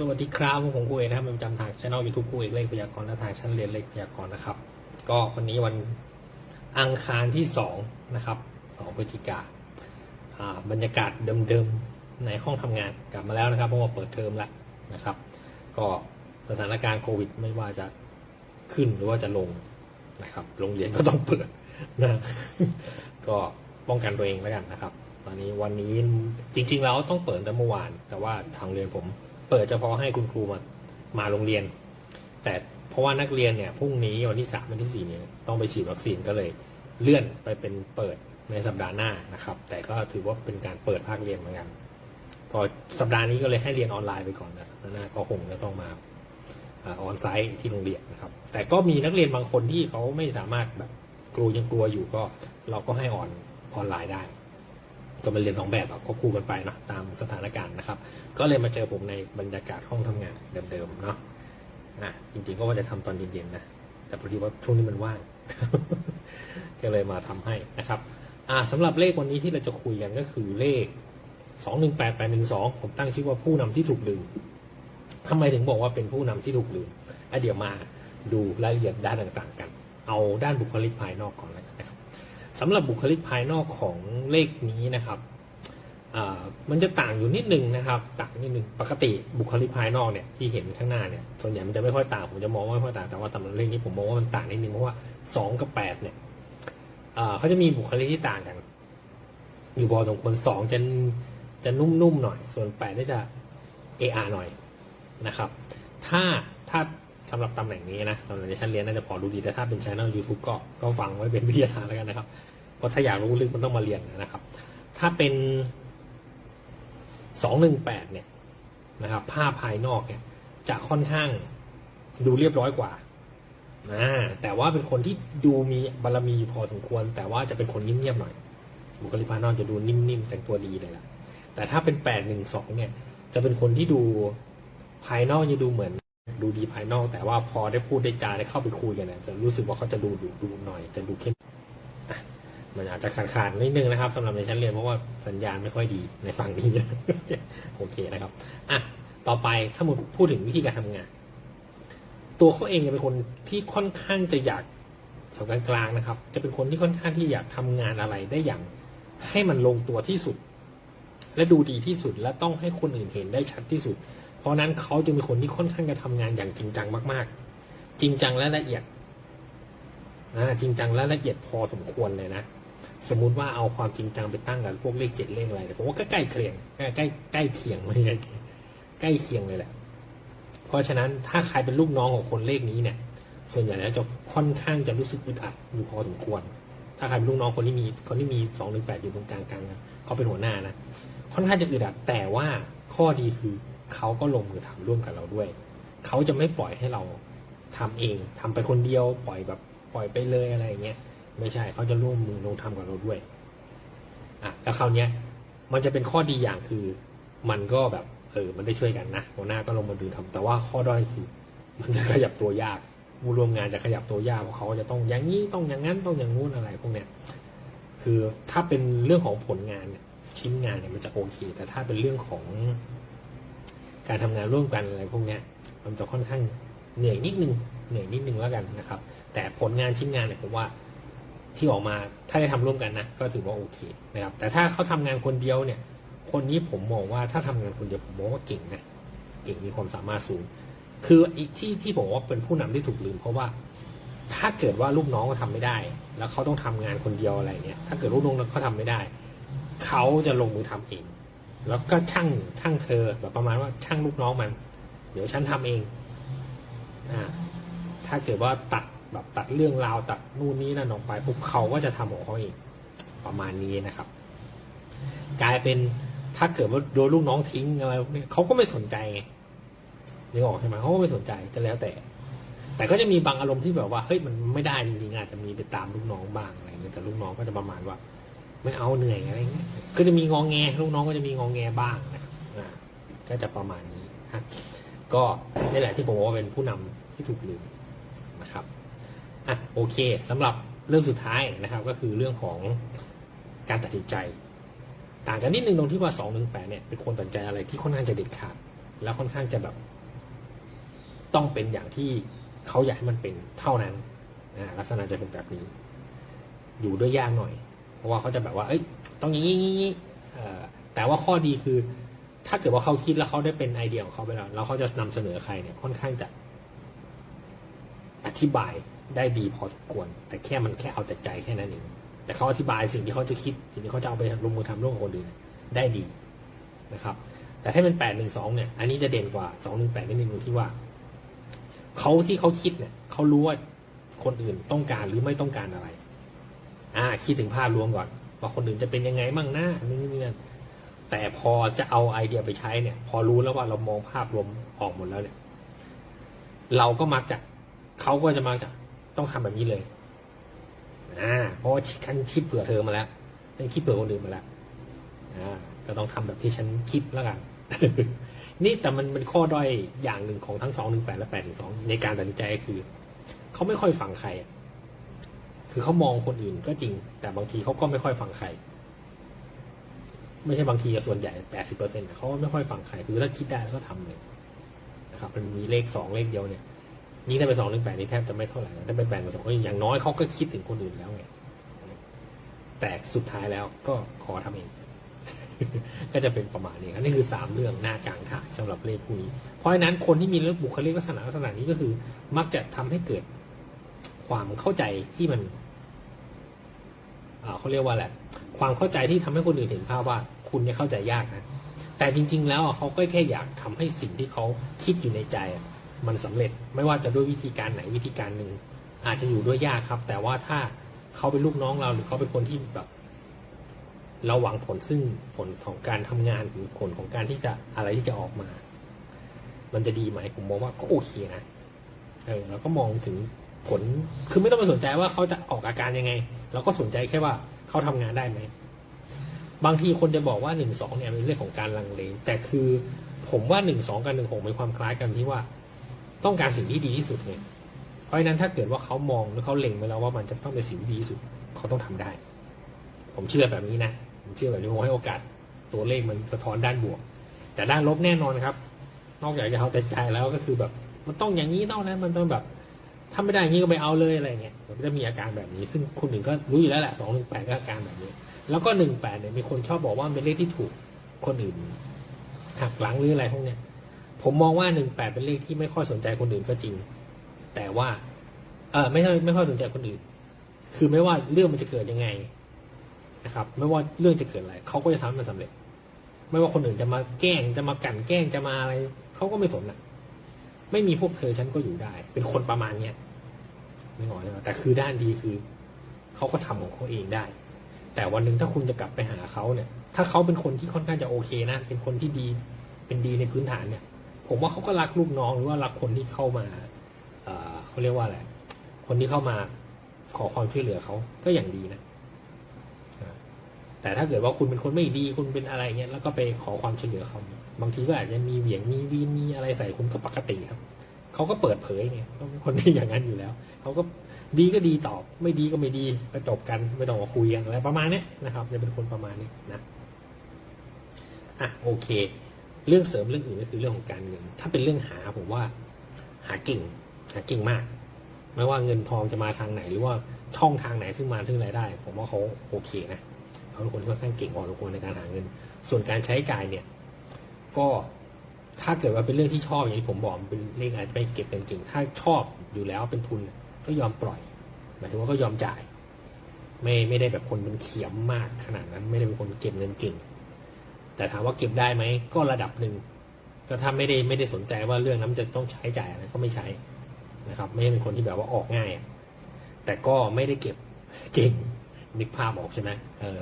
สวัสดีครับผมครูเอกนะครับประจำทางช่องยูทูบครูเอกเลขพยากรณ์และทางชั้นเรียนเลขพยากรณ์นะครับ ก็วันนี้วันอังคารที่สองนะครับสองพฤศจิกาบรรยากาศเดิมๆในห้องทำงานกลับมาแล้วนะครับเพราะว่าเปิดเทอมแล้วนะครับ ก็สถานการณ์โควิดไม่ว่าจะขึ้นหรือว่าจะลงนะครับโรงเรียนก็ต้องเปิดนะก็ป้องกันตัวเองแล้วกันนะครับ ตอนนี้วันนี้จริงๆแล้วต้องเปิดแต่เมื่อวาน แต่ว่าทางเรียนผม เปิดเฉพาะให้คุณครูมามาโรงเรียน แต่เพราะว่านักเรียนเนี่ยพรุ่งนี้วันที่สามวันที่สี่เนี่ยต้องไปฉีดวัคซีนก็เลยเลื่อนไปเป็นเปิดในสัปดาห์หน้านะครับ แต่ก็ถือว่าเป็นการเปิดภาคเรียนเหมือนกันก็สัปดาห์นี้ก็เลยให้เรียนออนไลน์ไปก่อนนะสัปดาห์หน้าก็คงจะต้องมาออนไซต์ที่โรงเรียนนะครับ แต่ก็มีนักเรียนบางคนที่เขาไม่สามารถแบบกลัวยังกลัวอยู่ก็เราก็ให้ออนออนไลน์ได้ ก็มาเรียนสองแบบอะควบคู่กันไปเนาะตามสถานการณ์นะครับ ก็เลยมาเจอผมในบรรยากาศห้องทำงานเดิมๆเนาะนะจริงๆก็ว่าจะทำตอนเย็นๆนะแต่พอดีว่าช่วงนี้มันว่างก็เลยมาทำให้นะครับ อ่าสำหรับเลขวันนี้ที่เราจะคุยกันก็คือเลขสองหนึ่งแปดแปดหนึ่งสองผมตั้งชื่อว่าผู้นำที่ถูกลืมทำไมถึงบอกว่าเป็นผู้นำที่ถูกลืมอะเดี๋ยวมาดูรายละเอียดด้านต่างๆ กัน เอาด้านบุคลิกภายนอกก่อนเลยนะครับ สำหรับบุคลิกภายนอกของเลขนี้นะครับมันจะต่างอยู่นิดนึงนะครับ ต่างนิดนึงปกติบุคลิกภายนอกเนี่ยที่เห็นข้างหน้าเนี่ยส่วนใหญ่มันจะไม่ค่อยต่างผมจะมองว่าไม่ค่อยต่างแต่ว่าสำหรับเลขนี้ผมมองว่ามันต่างนิดนึงเพราะว่าสองกับแปดเนี่ยเขาจะมีบุคลิกที่ต่างกัน อยู่พอสมควรสองจะจะนุ่มๆหน่อย ส่วนแปดนี่จะเออาหน่อยนะครับ ถ้าถ้าสำหรับตำแหน่งนี้นะตำแหน่งที่ฉันเรียนน่าจะพอรู้ดีแต่ถ้าเป็นช่องยูทูบก็ก็ฟังไว้เป็นวิทยาทานแล้วกันนะครับ เพราะถ้าอยากรู้ลึกมันต้องมาเรียนนะครับ ถ้าเป็นสองหนึ่งแปดเนี่ยนะครับ ภาพภายนอกเนี่ย จะค่อนข้างดูเรียบร้อยกว่านะแต่ว่าเป็นคนที่ดูมีบารมีพอสมควร แต่ว่าจะเป็นคนเงียบๆหน่อย บุคลิกภายนอกจะดูนิ่มๆแต่งตัวดีเลยล่ะ แต่ถ้าเป็นแปดหนึ่งสองเนี่ย จะเป็นคนที่ดูภายนอกจะดูเหมือนดูดีภายนอก แต่ว่าพอได้พูดได้จาได้เข้าไปคุยกันเนี่ยจะรู้สึกว่าเขาจะดูดูดูหน่อยจะดูเข้ม มันอาจจะขาดๆนิดนึงนะครับสำหรับในชั้นเรียนเพราะว่าสัญญาณไม่ค่อยดีในฝั่งนี้โอเคนะครับอะต่อไปถ้าหมดพูดถึงวิธีการทำงาน ตัวเขาเองจะเป็นคนที่ค่อนข้างจะอยากแถวกลางๆนะครับ จะเป็นคนที่ค่อนข้างที่อยากทำงานอะไรได้อย่าง ให้มันลงตัวที่สุด และดูดีที่สุดและต้องให้คนอื่นเห็นได้ชัดที่สุด เพราะนั้นเขาจะเป็นคนที่ค่อนข้างจะทำงานอย่างจริงจังมากๆ จริงจังและละเอียดจริงจังและละเอียดพอสมควรเลยนะ สมมุติว่าเอาความจริงจังไปตั้งกับพวกเลขเจ็ดเลขอะไรนะผมว่าก็ใกล้เคียงใกล้ใกล้เคียงไม่ใกล้เคียใกล้เคียงเลยแหละ เพราะฉะนั้นถ้าใครเป็นลูกน้องของคนเลขนี้เนี่ย ส่วนใหญ่แล้วจะค่อนข้างจะรู้สึกอึดอัดอยู่พอสมควร ถ้าใครเป็นลูกน้องคนที่มีคนที่มีสองหนึ่งแปดอยู่ตรงกลางกลางเขาเป็นหัวหน้านะค่อนข้างจะอึดอัดแต่ว่าข้อดีคือเขาก็ลงมือทำร่วมกับเราด้วย เขาจะไม่ปล่อยให้เราทำเองทำไปคนเดียวปล่อยแบบปล่อยไปเลยอะไรอย่างเงี้ย ไม่ใช่เขาจะร่วมมือลงทำกับเราด้วยอะแล้วคราวเนี้ย มันจะเป็นข้อดีอย่างคือ มันก็แบบ เออ มันได้ช่วยกันนะหัวหน้าก็ลงมาดูทำแต่ว่าข้อด้อยคือ มันจะขยับตัวยากผู้ร่วมงานจะขยับตัวยากเพราะเขาจะต้องอย่างนี้ต้องอย่างนั้นต้องอย่างงู้นอะไรพวกเนี้ยคือถ้าเป็นเรื่องของผลงานเนี่ยชิ้นงานเนี่ยมันจะโอเค แต่ถ้าเป็นเรื่องของ การทำงานร่วมกันอะไรพวกเนี้ย มันจะค่อนข้างเหนื่อยนิดนึงเหนื่อยนิดนึงแล้วกันนะครับ แต่ผลงานชิ้นงานเนี่ยผมว่า ที่ออกมาถ้าได้ทำร่วมกันนะก็ถือว่าโอเคนะครับแต่ถ้าเขาทำงานคนเดียวเนี่ย คนนี้ผมมองว่าถ้าทำงานคนเดียวผมมองว่าเก่งนะเก่งมีความสามารถสูง คืออีกที่ที่ผมว่าเป็นผู้นำที่ถูกลืม เพราะว่าถ้าเกิดว่าลูกน้องเขาทำไม่ได้ แล้วเขาต้องทำงานคนเดียวอะไรเนี่ยถ้าเกิดลูกน้องเขาทำไม่ได้ เขาจะลงมือทำเอง แล้วก็ช่างช่างเธอแบบประมาณว่าช่างลูกน้องมัน เดี๋ยวฉันทำเองอ่าถ้าเกิดว่าตัด แบบตัดเรื่องราวตัดนู่นนี่นั่นออกไปปุ๊บเขาก็จะทำของเขาเองประมาณนี้นะครับ กลายเป็นถ้าเกิดว่าโดนลูกน้องทิ้งอะไรพวกนี้เขาก็ไม่สนใจไงนึกออกใช่ไหมเขาก็ไม่สนใจก็แล้วแต่ แต่ก็จะมีบางอารมณ์ที่แบบว่าเฮ้ยมันไม่ได้จริงๆอาจจะมีไปตามลูกน้องบ้างอะไรเงี้ยแต่ลูกน้องก็จะประมาณว่า ไม่เอาเหนื่อยอะไรเงี้ยก็จะมีงองแงลูกน้องก็จะมีงองแงบ้างนะก็จะประมาณนี้นะก็นี่แหละที่ผมว่าเป็นผู้นำที่ถูกลืม อะโอเคสำหรับเรื่องสุดท้ายนะครับ ก็คือเรื่องของการตัดสินใจ ต่างกันนิดนึงตรงที่ว่าสองหนึ่งแปดเนี่ยเป็นคนตัดสินใจอะไรที่ค่อนข้างจะเด็ดขาด แล้วค่อนข้างจะแบบ ต้องเป็นอย่างที่เขาอยากให้มันเป็นเท่านั้นอ่าลักษณะจะเป็นแบบนี้ อยู่ด้วยยากหน่อย เพราะว่าเขาจะแบบว่า เอ้ย ต้องอย่างนี้อย่างนี้แต่ว่าข้อดีคือ ถ้าเกิดว่าเขาคิดแล้วเขาได้เป็นไอเดียของเขาไปแล้วแล้วเขาจะนำเสนอใครเนี่ยค่อนข้างจะอธิบาย ได้ดีพอสมควร แต่แค่มันแค่เอาแต่ใจแค่นั้นเองแต่เขาอธิบายสิ่งที่เขาจะคิด สิ่งที่เขาจะเอาไปลงมือทำร่วมกับคนอื่นได้ดีนะครับ แต่ถ้าเป็นแปดหนึ่งสองเนี่ย อันนี้จะเด่นกว่าสองหนึ่งแปดนิดนึงตรงที่ว่าเขาที่เขาคิดเนี่ยเขารู้ว่าคนอื่นต้องการหรือไม่ต้องการอะไร อ่า คิดถึงภาพรวมก่อนว่าคนอื่นจะเป็นยังไงมั่งหน้านี่นี่นั่นแต่พอจะเอาไอเดียไปใช้เนี่ย พอรู้แล้วว่าเรามองภาพรวมออกหมดแล้วเนี่ย เราก็มักจะเขาก็จะมักจะ ต้องทำแบบนี้เลยอ่าเพราะว่าฉันคิดเผื่อเธอมาแล้วฉันคิดเผื่อคนอื่นมาแล้วอ่าก็ต้องทำแบบที่ฉันคิดแล้วกันนี่แต่มันเป็นข้อด้อยอย่างหนึ่งของทั้งสองหนึ่งแปดและแปดหนึ่งสองในการตัดสินใจคือเขาไม่ค่อยฟังใคร คือเขามองคนอื่นก็จริง แต่บางทีเขาก็ไม่ค่อยฟังใคร ไม่ใช่บางทีส่วนใหญ่แปดสิบเปอร์เซ็นต์เขาไม่ค่อยฟังใคร คือถ้าคิดได้แล้วก็ทำเลยนะครับ มันมีเลขสองเลขเดียวเนี่ย ยิ่ถ้าเป็นสองหนึ่งแปดนี่แทบจะไม่เท่าไหร่ถ้าเป็นแปดกับสองก็อย่างน้อยเขาก็คิดถึงคนอื่นแล้วไงแต่สุดท้ายแล้วก็ขอทำเอง ก็จะเป็นประมาณนี้อันนี้คือสามเรื่องหน้ากลางถ่ายสำหรับเลขคู่นี้ เพราะฉะนั้นคนที่มีเรื่องบุคลิกลักษณะลักษณะนี้ก็คือ มักจะทำให้เกิดความเข้าใจที่มันเขาเรียกว่าอะไรความเข้าใจที่ทำให้คนอื่นเห็นภาพว่าคุณเนี่ยเข้าใจยากนะแต่จริง ๆ แล้วเขาก็แค่อยากทำให้สิ่งที่เขาคิดอยู่ในใจ มันสำเร็จไม่ว่าจะด้วยวิธีการไหนวิธีการหนึ่งอาจจะอยู่ด้วยยากครับ แต่ว่าถ้าเขาเป็นลูกน้องเราหรือเขาเป็นคนที่แบบ เราหวังผลซึ่งผลของการทำงานหรือผลของการที่จะอะไรที่จะออกมา มันจะดีไหมผมมองว่าก็โอเคนะเออเราก็มองถึงผลคือไม่ต้องไปสนใจว่าเขาจะออกอาการยังไง เราก็สนใจแค่ว่าเขาทำงานได้ไหมบางทีคนจะบอกว่าหนึ่งสองเนี่ยเป็นเรื่องของการลังเลแต่คือผมว่าหนึ่งสองกับหนึ่งหกมีความคล้ายกันที่ว่า ต้องการสิ่งที่ดีที่สุดเนี่ยเพราะฉะนั้นถ้าเกิดว่าเขามองหรือเขาเล็งไปแล้วว่ามันจะต้องเป็นสิ่งที่ดีที่สุดเขาต้องทำได้ ผมเชื่อแบบนี้นะผมเชื่อแบบนี้ผมให้โอกาส ตัวเลขมันสะท้อนด้านบวก แต่ด้านลบแน่นอนครับ นอกจากจะเอาแต่ใจแล้วก็คือแบบ มันต้องอย่างนี้เท่านั้นมันต้องแบบถ้าไม่ได้อย่างนี้ก็ไปเอาเลยอะไรเงี้ยมันจะมีอาการแบบนี้ ซึ่งคนอื่นก็รู้อยู่แล้วแหละสองหนึ่งแปดก็อาการแบบนี้ แล้วก็หนึ่งแปดเนี่ยมีคนชอบบอกว่าเป็นเลขที่ถูกคนอื่นหักหลังหรืออะไรพวกเนี้ย ผมมองว่าหนึ่งแปดเป็นเลขที่ไม่ค่อยสนใจคนอื่นก็จริง แต่ว่า เออไม่ใช่ไม่ค่อยสนใจคนอื่น คือไม่ว่าเรื่องมันจะเกิดยังไงนะครับ ไม่ว่าเรื่องจะเกิดอะไรเขาก็จะทำมันสำเร็จ ไม่ว่าคนอื่นจะมาแกล้งจะมากลั่นแกล้งจะมาอะไรเขาก็ไม่สนอะไม่มีพวกเธอฉันก็อยู่ได้ เป็นคนประมาณเนี้ยไม่งอใช่ไหมแต่คือด้านดีคือเขาก็ทำของเขาเองได้ แต่วันหนึ่งถ้าคุณจะกลับไปหาเขาเนี่ย ถ้าเขาเป็นคนที่ค่อนข้างจะโอเคนะ เป็นคนที่ดี เป็นดีในพื้นฐานเนี่ย ผมว่าเขาก็รักลูกน้องหรือว่ารักคนที่เข้ามาเขาเรียกว่าอะไรคนที่เข้ามาขอความช่วยเหลือเขาก็อย่างดีนะแต่ถ้าเกิดว่าคุณเป็นคนไม่ดีคุณเป็นอะไรเงี้ยแล้วก็ไปขอความช่วยเหลือเขาบางทีก็อาจจะมีเหวี่ยงมีวีนมีอะไรใส่คุณก็ปกติครับเขาก็เปิดเผยไงเขาเป็นคนที่อย่างนั้นอยู่แล้วเขาก็ดีก็ดีตอบ ไม่ดีก็ไม่ดีก็จบกันไม่ต้องมาคุยกันอะไรประมาณนี้นะครับ จะเป็นคนประมาณนี้นะอะโอเค เรื่องเสริมเรื่องอื่นก็คือเรื่องของการเงิน ถ้าเป็นเรื่องหาผมว่า หาเก่ง หาเก่งมาก ไม่ว่าเงินทองจะมาทางไหน หรือว่าช่องทางไหนซึ่งมาซึ่งรายได้ ผมว่าเขาโอเคนะเขาเป็นคนที่ค่อนข้างเก่งพอสมควรในการหาเงิน ส่วนการใช้จ่ายเนี่ย ก็ถ้าเกิดว่าเป็นเรื่องที่ชอบอย่างที่ผมบอกเป็นเลขอะไรไปเก็บเงินเก่ง ถ้าชอบอยู่แล้วเป็นทุนก็ยอมปล่อยหมายถึงว่าก็ยอมจ่าย ไม่ไม่ได้แบบคนเป็นเขียมมากขนาดนั้น ไม่ได้เป็นคนเก็บเงินเก่ง แต่ถามว่าเก็บได้ไหมก็ระดับหนึ่งก็ถ้าไม่ได้ไม่ได้สนใจว่าเรื่องนั้นจะต้องใช้จ่ายอะไรก็ไม่ใช้นะครับ ไม่ได้เป็นคนที่แบบว่าออกง่าย แต่ก็ไม่ได้เก็บเก่งนึกภาพออกใช่ไหมเออ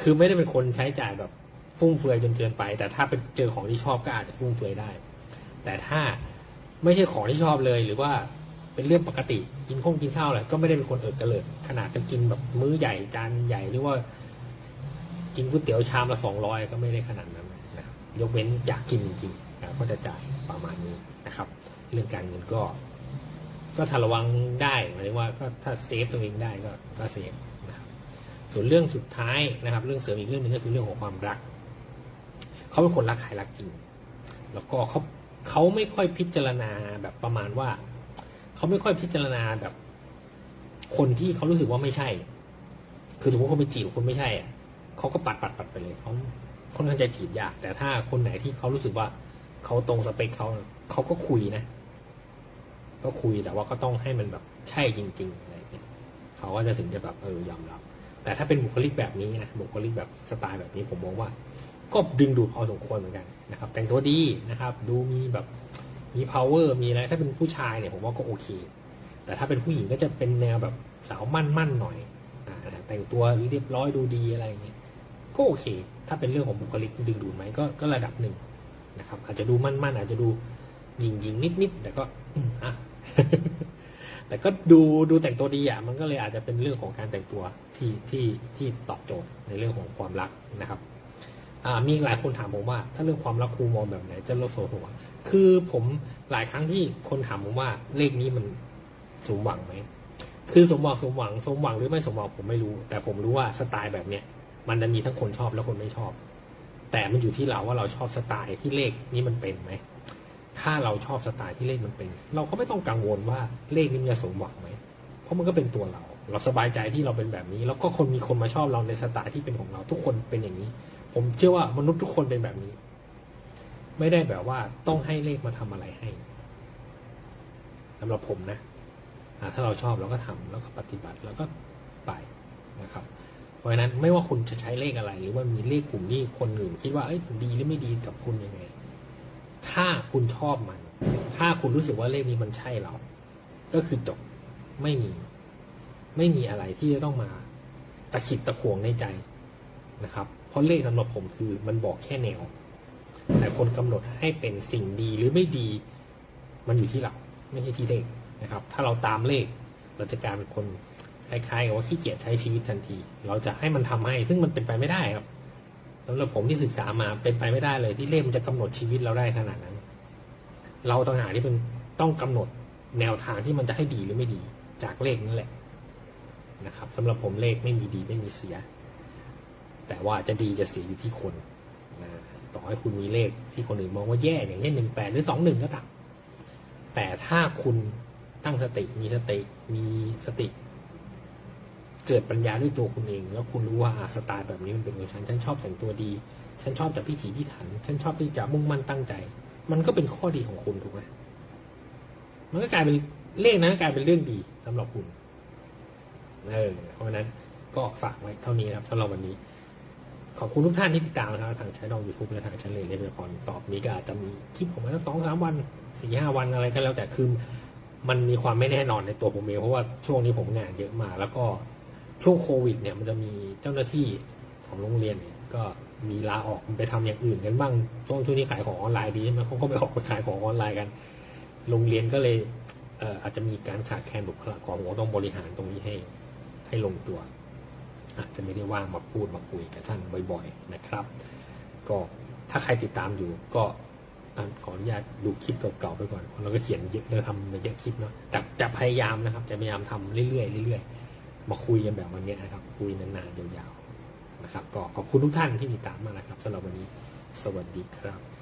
คือไม่ได้เป็นคนใช้จ่ายแบบฟุ่มเฟือยจนเกินไป แต่ถ้าเป็นเจอของที่ชอบก็อาจจะฟุ่มเฟือยได้ แต่ถ้าไม่ใช่ของที่ชอบเลยหรือว่าเป็นเรื่องปกติกินข้งกินข้าวอะไรก็ไม่ได้เป็นคนเอิดกระเลิดขนาดจะกินแบบมื้อใหญ่จานใหญ่หรือว่า กินก๋วยเตี๋ยวชามละสองร้อยก็ไม่ได้ขนาดนั้นนะครับยกเว้นอยากกินจริงๆนะก็จะจ่ายประมาณนี้นะครับ เรื่องการเงินก็ ก็ถ้าระวังได้หมายถึงว่าก็ถ้าเซฟตัวเองได้ก็ก็เซฟนะครับส่วนเรื่องสุดท้ายนะครับ เรื่องเสริมอีกเรื่องหนึ่งก็คือเรื่องของความรัก เขาเป็นคนรักใครรักจริง แล้วก็เขาเขาไม่ค่อยพิจารณาแบบประมาณว่า เขาไม่ค่อยพิจารณาแบบ คนที่เขารู้สึกว่าไม่ใช่ คือสมมติคนไปจีบคนไม่ใช่อะ เขาก็ปัดปัดปัดไปเลยเขาคนข้างจะจีบยาก แต่ถ้าคนไหนที่เขารู้สึกว่าเขาตรงสเปคเขาเขาก็คุยนะ ก็คุยแต่ว่าก็ต้องให้มันแบบใช่จริงๆอะไรอย่างเงี้ยเขาก็จะถึงจะแบบเออยอมรับ แต่ถ้าเป็นบุคลิกแบบนี้นะบุคลิกแบบสไตล์แบบนี้ผมมองว่า ก็ดึงดูดพอสมควรเหมือนกันนะครับ แต่งตัวดีนะครับ ดูมีแบบมี power มีอะไรถ้าเป็นผู้ชายเนี่ยผมว่าก็โอเค แต่ถ้าเป็นผู้หญิงก็จะเป็นแนวแบบสาวมั่นมั่นๆหน่อยอแต่งตัวเรียบร้อยดูดีอะไรอย่างเงี้ย ก็โอเค ถ้าเป็นเรื่องของบุคลิกดึงดูดไหมก็ก็ระดับหนึ่งนะครับ อาจจะดูมั่นๆอาจจะดูหยิงยิงนิดๆแต่ก็อะแต่ก็ดูดูแต่งตัวดีอะมันก็เลยอาจจะเป็นเรื่องของการแต่งตัวที่ที่ที่ตอบโจทย์ในเรื่องของความรักนะครับมีหลายคนถามผมว่า ถ้าเรื่องความรักครูมองแบบไหนจะลดโซหัวคือผมหลายครั้งที่คนถามผมว่าเลขนี้มันสมหวังไหมคือสมหวังสมหวังสมหวังหรือไม่สมหวังผมไม่รู้ แต่ผมรู้ว่าสไตล์แบบเนี้ย มันจะมีทั้งคนชอบและคนไม่ชอบ แต่มันอยู่ที่เราว่าเราชอบสไตล์ที่เลขนี้มันเป็นไหม ถ้าเราชอบสไตล์ที่เลขมันเป็น เราก็ไม่ต้องกังวลว่าเลขนี้มันจะสมหวังไหม เพราะมันก็เป็นตัวเรา เราสบายใจที่เราเป็นแบบนี้ แล้วก็คนมีคนมาชอบเราในสไตล์ที่เป็นของเราทุกคนเป็นอย่างนี้ ผมเชื่อว่ามนุษย์ทุกคนเป็นแบบนี้ ไม่ได้แบบว่าต้องให้เลขมาทำอะไรให้สำหรับผมนะถ้าเราชอบเราก็ทำแล้วก็ปฏิบัติแล้วก็ไปนะครับ ราะฉะนั้นไม่ว่าคุณจะใช้เลขอะไร หรือว่ามีเลขกลุ่มนี้คนอื่นคิดว่าเอ้ยดีหรือไม่ดีกับคุณยังไง ถ้าคุณชอบมัน ถ้าคุณรู้สึกว่าเลขนี้มันใช่เรา ก็คือจบไม่มี ไม่มีอะไรที่จะต้องมาตะขิดตะขวงในใจนะครับ เพราะเลขสำหรับผมคือมันบอกแค่แนว แต่คนกำหนดให้เป็นสิ่งดีหรือไม่ดี มันอยู่ที่เรา ไม่ใช่ที่เลขนะครับ ถ้าเราตามเลขเราจะกลายเป็นคน ล้ายๆกับว่าขี้เกียจใช้ชีวิตทันที เราจะให้มันทำให้ ซึ่งมันเป็นไปไม่ได้ครับสำหรับผมที่ศึกษามาเป็นไปไม่ได้เลย ที่เลขมันจะกำหนดชีวิตเราได้ขนาดนั้น เราต่างหากที่เป็นต้องกำหนดแนวทางที่มันจะให้ดีหรือไม่ดี จากเลขนั่นแหละนะครับสำหรับผมเลขไม่มีดีไม่มีเสีย แต่ว่าจะดีจะเสียอยู่ที่คนนะต่อให้คุณมีเลขที่คนอื่นมองว่าแย่อย่างเช่นหนึ่งแปดหรือสองหนึ่งก็ตามแต่ถ้าคุณตั้งสติมีสติมีสติ เกิดปัญญาด้วยตัวคุณเอง แล้วคุณรู้ว่าสไตล์แบบนี้มันเป็นของฉันฉันชอบแต่งตัวดี ฉันชอบจะพิถีพิถัน ฉันชอบที่จะมุ่งมั่นตั้งใจ มันก็เป็นข้อดีของคุณถูกไหมมันก็กลายเป็นเลขนั้นกลายเป็นเรื่องดีสำหรับคุณเออเพราะนั้นก็ฝากไว้เท่านี้ครับสำหรับวันนี้ ขอบคุณทุกท่านที่ติดตามนะครับทางช่องยูทูบและทางช่องเลยเรียนพรตอบนี้ก็อาจจะมีคลิปผมมาตั้งสองสามวันสี่ห้าวันอะไรก็แล้วแต่คือมันมีความไม่แน่นอนในตัวผมเองเพราะว่าช่วงนี้ผมงานเยอะมากแล้วก็ ช่วงโควิดเนี่ยมันจะมีเจ้าหน้าที่ของโรงเรียนเนี่ยก็มีลาออกไปทำอย่างอื่นกันบ้างช่วงช่วงนี้ขายของออนไลน์ดีใช่ไหมเขาก็ไปออกไปขายของออนไลน์กัน โรงเรียนก็เลยเอ่ออาจจะมีการขาดแคลนบุคลากรผมก็ต้องบริหารตรงนี้ให้ให้ลงตัว อาจจะไม่ได้ว่างมาพูดมาคุยกับท่านบ่อยๆนะครับ ก็ถ้าใครติดตามอยู่ก็ขออนุญาตดูคลิปเก่าๆไปก่อนเราก็เขียนเยอะเราทำมาเยอะคลิปเนาะแต่จะพยายามนะครับ จะพยายามทำเรื่อยๆเรื่อยๆ มาคุยกันแบบวันนี้นะครับ คุยนานๆยาวๆนะครับ ก็ขอบคุณทุกท่านที่ติดตามมานะครับสำหรับวันนี้ สวัสดีครับ